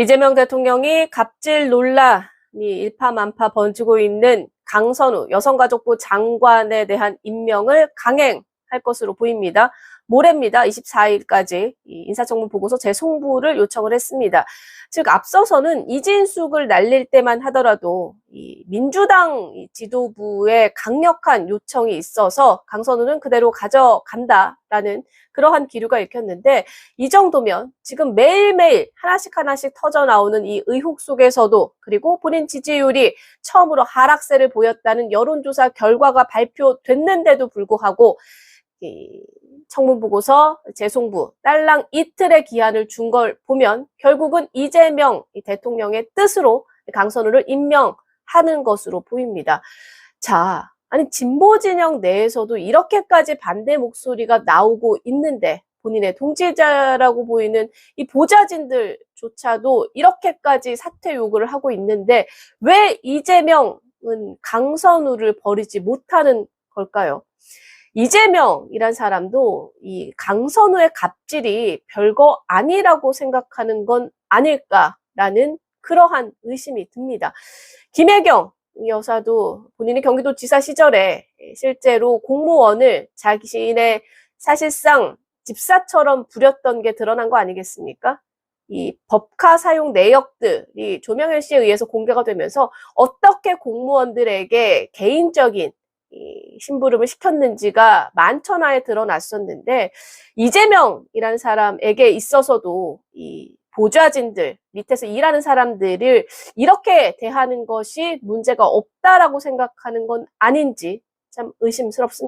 이재명 대통령이 갑질 논란이 일파만파 번지고 있는 강선우 여성가족부 장관에 대한 임명을 강행 할 것으로 보입니다. 모레입니다. 24일까지 인사청문 보고서 재송부를 요청을 했습니다. 즉 앞서서는 이진숙을 날릴 때만 하더라도 이 민주당 이 지도부의 강력한 요청이 있어서 강선우는 그대로 가져간다라는 그러한 기류가 읽혔는데 이 정도면 지금 매일매일 하나씩 하나씩 터져 나오는 이 의혹 속에서도 그리고 본인 지지율이 처음으로 하락세를 보였다는 여론조사 결과가 발표됐는데도 불구하고 이 청문 보고서 재송부 딸랑 이틀의 기한을 준 걸 보면 결국은 이재명 이 대통령의 뜻으로 강선우를 임명하는 것으로 보입니다. 자, 아니 진보 진영 내에서도 이렇게까지 반대 목소리가 나오고 있는데 본인의 동지자라고 보이는 이 보좌진들조차도 이렇게까지 사퇴 요구를 하고 있는데 왜 이재명은 강선우를 버리지 못하는 걸까요? 이재명이란 사람도 이 강선우의 갑질이 별거 아니라고 생각하는 건 아닐까라는 그러한 의심이 듭니다. 김혜경 여사도 본인이 경기도 지사 시절에 실제로 공무원을 자신의 사실상 집사처럼 부렸던 게 드러난 거 아니겠습니까? 이 법카 사용 내역들이 조명현 씨에 의해서 공개가 되면서 어떻게 공무원들에게 개인적인 이 심부름을 시켰는지가 만천하에 드러났었는데 이재명이라는 사람에게 있어서도 이 보좌진들 밑에서 일하는 사람들을 이렇게 대하는 것이 문제가 없다라고 생각하는 건 아닌지 참 의심스럽습니다.